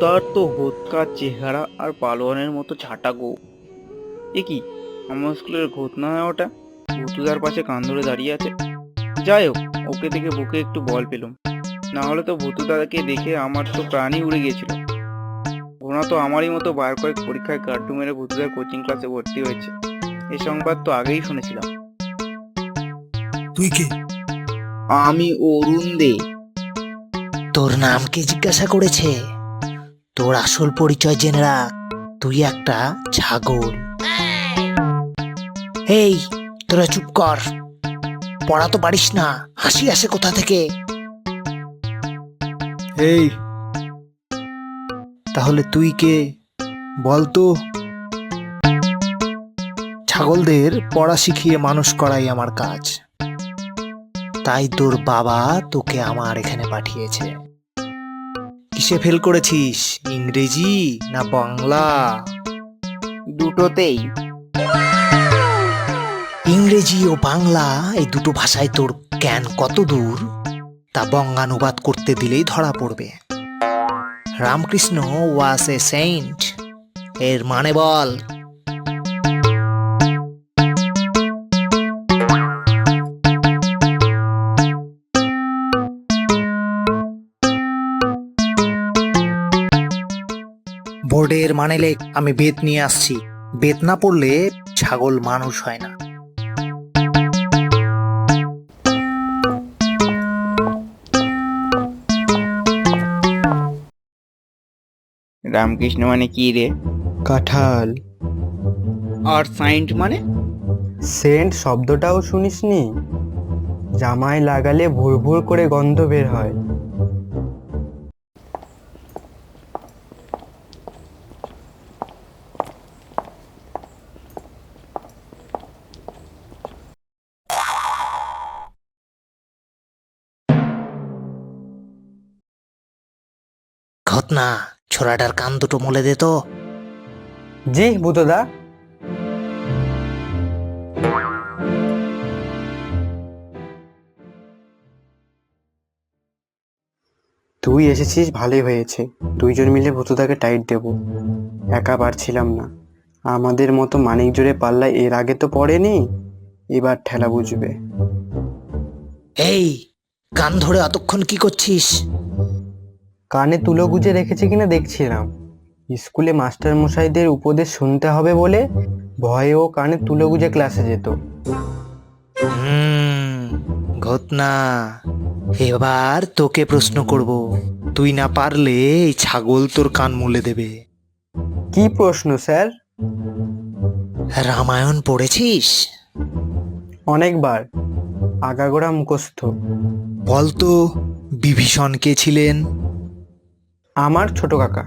ভূতুদার তো হোৎকার চেহারা আর পালোয়ানের মতো ছাটা গো। এ কি? আমার স্কুলের ঘোত না হয় ওটা? ভূতুদার পাশে কান ধরে দাঁড়িয়ে আছে। যাই হোক ওকে দেখে বুকে একটু বল পেলাম। না হলে তো ভূতুদাকে দেখে আমার তো প্রাণই উড়ে গিয়েছিল। ওনা তো আমারই মতো বার কয়েক পরীক্ষায় কার্টু মেরে ভূতুদার কোচিং ক্লাসে ভর্তি হয়েছে। এ সংবাদ তো আগেই শুনেছিলাম। তুই কে? আমি অরুণ দে। তোর নাম কে জিজ্ঞাসা করেছে? তোর আসল পরিচয় জেনে রাখ। তুই একটা ছাগল। এই, তোরা চুপ কর। পড়া তো পারিস না। হাসি আসে কোথা থেকে? এই, তাহলে তুই কে? বল তো। ছাগলদের পড়া শিখিয়ে মানুষ করাই আমার কাজ। তাই তোর বাবা তোকে আমার এখানে পাঠিয়েছে। কিসে ফেল করেছিস? ইংরেজি না বাংলা? দুটোতেই। ইংরেজি ও বাংলা এই দুটো ভাষায় তোর জ্ঞান কত দূর? তা বঙ্গানুবাদ করতে দিলেই ধরা পড়বে। রামকৃষ্ণ ওয়াস এ সেন্ট এর মানে বল বোর্ডের মানে লেখ আমি বেত নিয়ে আসছি। বেত না পড়লে ছাগল মানুষ হয় না। রামকৃষ্ণ মানে কি রে? কাঁঠাল। আর সাইন্ট মানে? সেন্ট শব্দটাও শুনিসনি? জামায় লাগালে ভুর ভুর করে গন্ধ বের হয়। ঘটনা ছোড়াটার কান দুটো মলে দে তো। জি বুতদা তুই এসেছিস ভালোই হয়েছে। দুইজন মিলে ভূতদাকে টাইট দেব। একা পারছিলাম না। আমাদের মতো মানিক জোরে পাল্লায় এর আগে তো পড়েনি। এবার ঠেলা বুঝবে। এই কান ধরে অতক্ষণ কি করছিস? কানে তুলো গুজে রেখেছে কিনা দেখছিলাম। স্কুলে মাস্টার মশাইদের উপদেশ শুনতে হবে বলে ভয়ে ও কানে তুলো গুজে ক্লাসে যেত। হুম ঘটনা। এবার তোকে প্রশ্ন করব তুই না পারলে এই ছাগল তোর কান মুলে দেবে। কি প্রশ্ন স্যার? রামায়ণ পড়েছিস? অনেকবার আগাগোড়া মুখস্থ। বলতো বিভীষণ কে ছিলেন? আমার ছোট কাকা।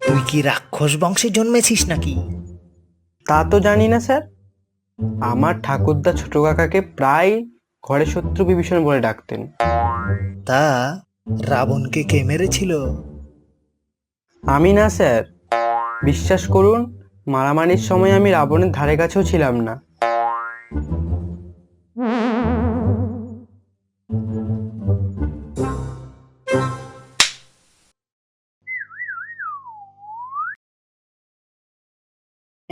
তুই কি রাক্ষস বংশে জন্মেছিস নাকি? তা তো জানি না স্যার। আমার ঠাকুরদা ছোট কাকাকে প্রায় ঘরে শত্রু বিভীষণ বলে ডাকতেন। তা রাবণকে কে মেরেছিল? আমি না স্যার। বিশ্বাস করুন মারামারির সময় আমি রাবণের ধারে কাছেও ছিলাম না।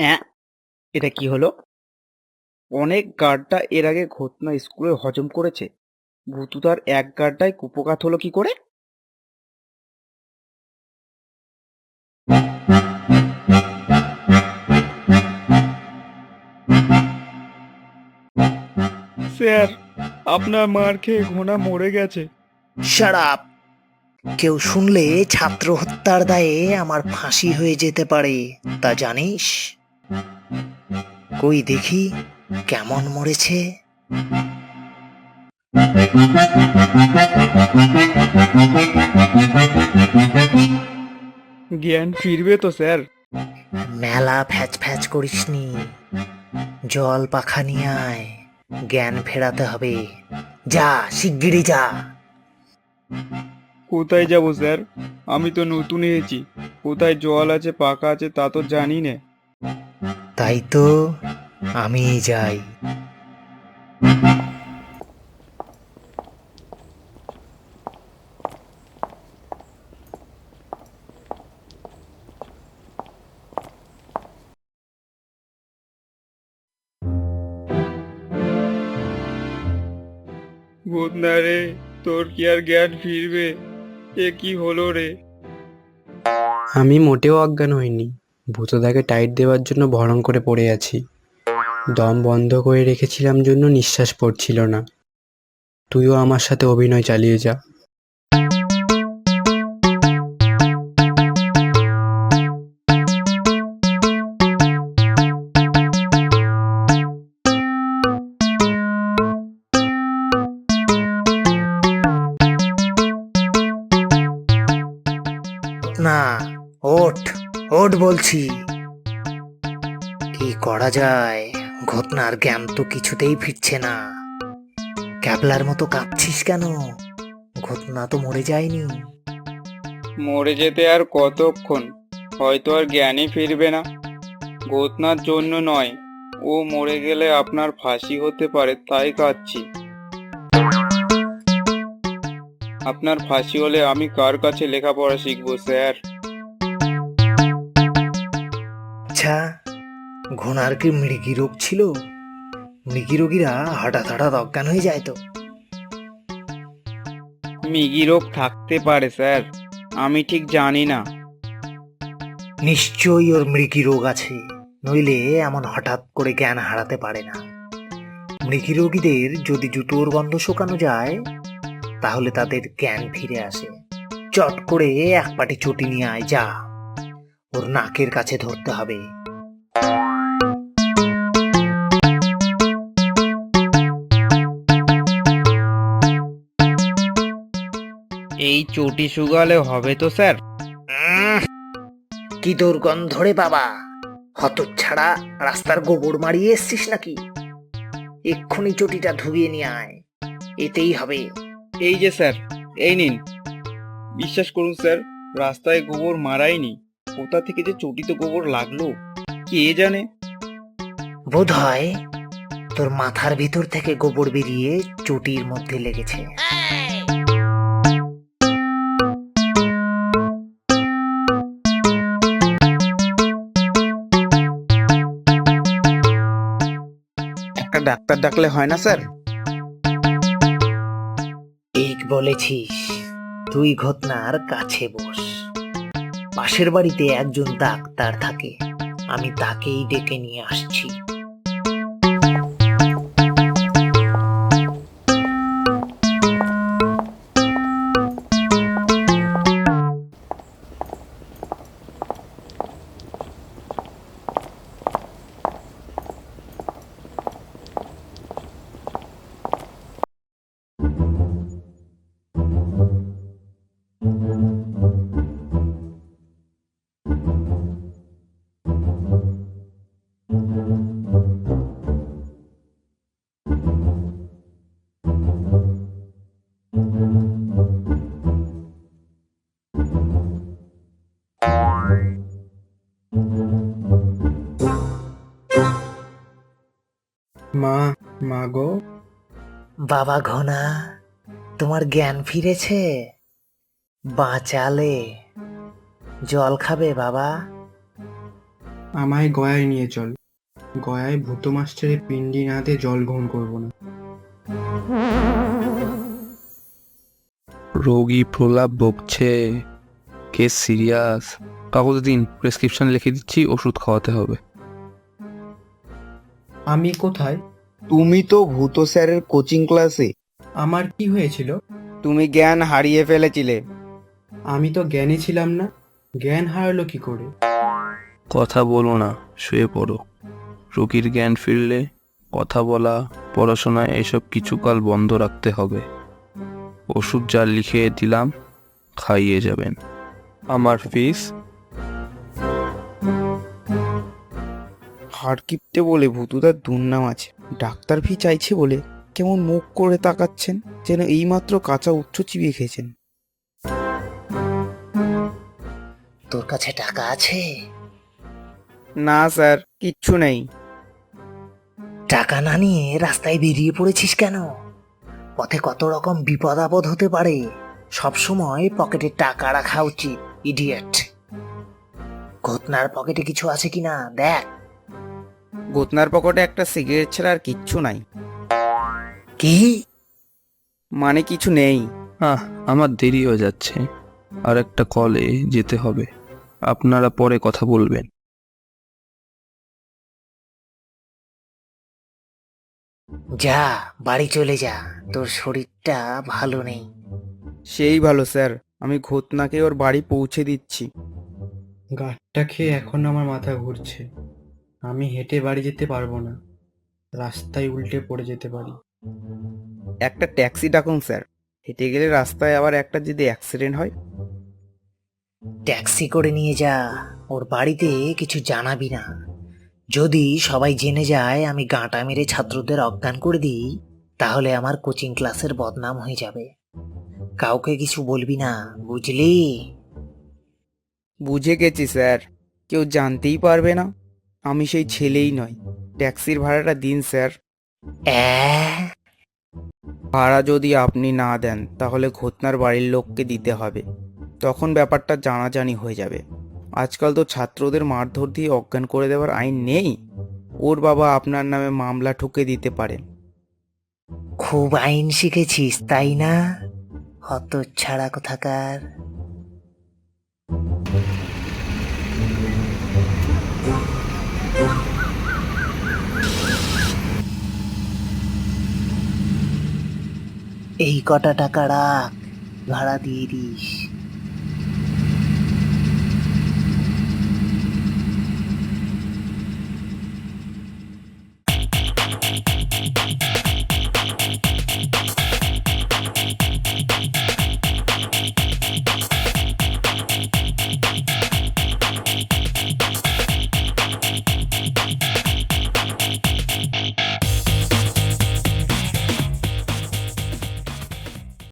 অ্যাঁ এটা কি হলো? অনেক গার্ডটা এর আগে ঘটনা স্কুলে হজম করেছে। ভূতুদার এক গার্ডটায় কুপকাত হলো কি করে? স্যার আপনার মার খেয়ে ঘোড়া মরে গেছে। সারাপ কেউ শুনলে ছাত্র হত্যার দায়ে আমার ফাঁসি হয়ে যেতে পারে তা জানিস? কই দেখি কেমন মরেছে? জ্ঞান ফিরবে তো স্যার। মেলা ফ্যাচ ফ্যাচ করিসনি। জল পাখা নিয়ে আয় জ্ঞান ফেরাতে হবে। যা শিগগিরই যা। কোথায় যাব স্যার? আমি তো নতুন এসেছি। কোথায় জল আছে পাকা আছে তা তো জানি না। তাই তো আমি যাই। রে তোর কি আর জ্ঞান ফিরবে? এ কি হলো রে? আমি মোটেও অজ্ঞান হইনি। ভূতদাকে টাইট দেওয়ার জন্য ভরং করে পড়ে আছি। দম বন্ধ করে রেখেছিলাম জন্য নিঃশ্বাস পড়ছিল না। তুইও আমার সাথে অভিনয় চালিয়ে যা। ওঠ বলছি। কি করা যায়? ঘটনার জ্ঞান তো কিছুতেই ফিরছে না। ক্যাবলার মতো কাঁপছিস কেন? ঘটনা তো মরে যায়নি। মরে যেতে আর কতক্ষণ? হয়তো আর জ্ঞানই ফিরবে না। গোতনার জন্য নয়, ও মরে গেলে আপনার ফাঁসি হতে পারে, তাই কাঁদছি। আপনার ফাঁসি হলে আমি কার কাছে লেখাপড়া শিখব, স্যার? আচ্ছা ঘোড়ার কি মৃগী রোগ ছিল? মৃগী রোগীরা হঠাৎ হঠাৎ অজ্ঞান হয়ে যায় তো। মিগি রোগ থাকতে পারে স্যার। আমি ঠিক জানি না। নিশ্চয়ই ওর মৃগী রোগ আছে নইলে এমন হঠাৎ করে জ্ঞান হারাতে পারে না। মৃগী রোগীদের যদি জুতোর গন্ধ শুকানো যায় তাহলে তাদের জ্ঞান ফিরে আসে। চট করে এক পাটি চটি নিয়ে আয় যা। ওর নাকের কাছে ধরতে হবে। এই চটি শুগালে হবে তো স্যার। কি দুর্গন্ধ রে বাবা। হত ছাড়া রাস্তার গোবর মারিয়ে এসছিস নাকি? এক্ষুনি চটিটা ধুবিয়ে নিয়ে আয়। এতেই হবে। এই যে স্যার এই নিন। বিশ্বাস করুন স্যার রাস্তায় গোবর মারাইনি। কোথা থেকে যে চটিতে গোবর লাগল কে জানে? বোধ হয় তোর মাথার ভিতর থেকে গোবর বেরিয়ে চটির মধ্যে লেগেছে। একটা ডাক্তার ডাকলে হয় না স্যার? ঠিক বলেছিস তুই ঘটনার কাছে বস। পাশের বাড়িতে একজন ডাক্তার থাকে। আমি তাকেই ডেকে নিয়ে আসছি। মা মা গো। বাবা ঘনা তোমার জ্ঞান ফিরেছে? বাঁচালে। জল খাবে বাবা। আমায় গয়ায় নিয়ে চল। গয়ায় ভূত মাস্টারের পিন্ডি নাতে জল গ্রহণ করব না। রোগী প্রলাপ বকছে কেস সিরিয়াস। কাগজ দিন প্রেসক্রিপশন লিখে দিচ্ছি ওষুধ খাওয়াতে হবে। আমি কোথায়? তুমি তো ভূত স্যারের কোচিং ক্লাসে। আমার কি হয়েছিল? তুমি জ্ঞান হারিয়ে ফেলেছিলে। আমি তো জ্ঞানী ছিলাম না। জ্ঞান হারালো কি করে? কথা বলো না শুয়ে পড়ো। রোগীর জ্ঞান ফিরলে কথা বলা পড়াশোনা এসব কিছুকাল বন্ধ রাখতে হবে। ওষুধ যা লিখে দিলাম খাইয়ে যাবেন। আমার ফিস হাড় কিপটে বলে ভুতুদার দুর্নাম আছে। ডাক্তার ফি চাইছে বলে কেমন মুখ করে তাকাচ্ছেন যেন এইমাত্র কাঁচা উচ্চ চিবিয়ে খেয়েছেন। তোর কাছে টাকা আছে? না স্যার কিচ্ছু নেই। টাকা না নিয়ে রাস্তায় বেরিয়ে পড়েছিস কেন? পথে কত রকম বিপদ আপদ হতে পারে। সবসময় পকেটে টাকা রাখা উচিত ইডিয়েট। ঘটনার পকেটে কিছু আছে কিনা? দেখ। গোতনার পকেটে একটা সিগারেট ছাড়া আর কিচ্ছু নাই। কি? মানে কিছু নেই। আহ আমার দেরি হয়ে যাচ্ছে। আর একটা কলে যেতে হবে। আপনারা পরে কথা বলবেন। যা বাড়ি চলে যা। তোর শরীরটা ভালো নেই। সেই ভালো স্যার। আমি ঘোতনাকে ওর বাড়ি পৌঁছে দিচ্ছি। গাঁটটা খেয়ে এখন আমার মাথা ঘুরছে। আমি হেঁটে বাড়ি যেতে পারব না। রাস্তায় উল্টে পড়ে যেতে পারি। একটা ট্যাক্সি ডাকুন স্যার। হেঁটে গেলে রাস্তায় আবার একটা যদি অ্যাক্সিডেন্ট হয়? ট্যাক্সি করে নিয়ে যা। ওর বাড়িতে কিছু জানাবি না। যদি সবাই জেনে যায় আমি গাঁটা মেরে ছাত্রদের অজ্ঞান করে দিই তাহলে আমার কোচিং ক্লাসের বদনাম হয়ে যাবে। কাউকে কিছু বলবি না বুঝলি? বুঝে গেছি স্যার। কেউ জানতেই পারবে না। আমি সেই ছেলেই নয়। ট্যাক্সির ভাড়াটা দিন, স্যার। ভাড়া যদি আপনি না দেন, তাহলে ঘটনার বাড়ির লোককে দিতে হবে। তখন ব্যাপারটা জানাজানি হয়ে যাবে। আজকাল তো ছাত্রদের মারধর দিয়ে অজ্ঞান করে দেওয়ার আইন নেই। ওর বাবা আপনার নামে মামলা ঠুকে দিতে পারেন খুব আইন শিখেছিস, তাই না? হত ছাড়া কোথাকার। এই কটা টাকা রাখ ভাড়া দিয়ে দিস।